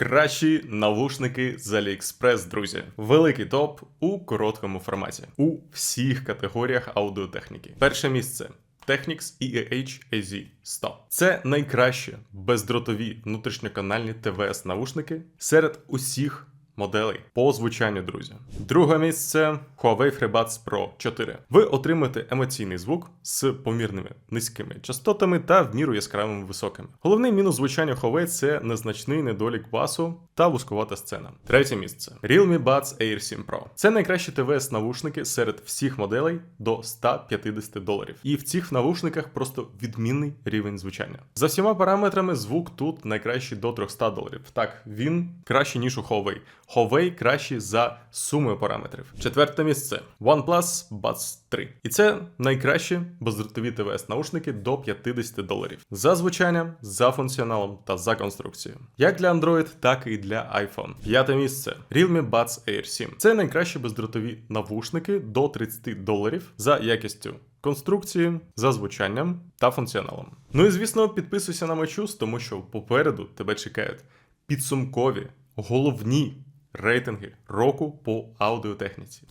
Кращі навушники з AliExpress, друзі. Великий топ у короткому форматі у всіх категоріях аудіотехніки. Перше місце. Technics EAH AZ 100. Це найкращі бездротові внутрішньоканальні ТВС навушники серед усіх моделей по звучанню, друзі. Друге місце Huawei FreeBuds Pro 4. Ви отримаєте емоційний звук з помірними низькими частотами та в міру яскравими високими. Головний мінус звучання Huawei – це незначний недолік басу та вузькувата сцена. Третє місце Realme Buds Air 7 Pro. Це найкращі ТВС навушники серед всіх моделей до 150 доларів. І в цих навушниках просто відмінний рівень звучання. За всіма параметрами звук тут найкращий до 300 доларів. Так, він кращий ніж у Huawei. Huawei кращий за сумою параметрів. Четверте місце OnePlus Buds 3. І це найкращі бездротові ТВС наушники до 50 доларів. За звучанням, за функціоналом та за конструкцією. Як для Android, так і для iPhone. П'яте місце Realme Buds Air 7. Це найкращі бездротові навушники до 30 доларів за якістю. Конструкції за звучанням та функціоналом. Ну і звісно, підписуйся на Мачус, тому що попереду тебе чекають підсумкові головні рейтинги року по аудіотехніці.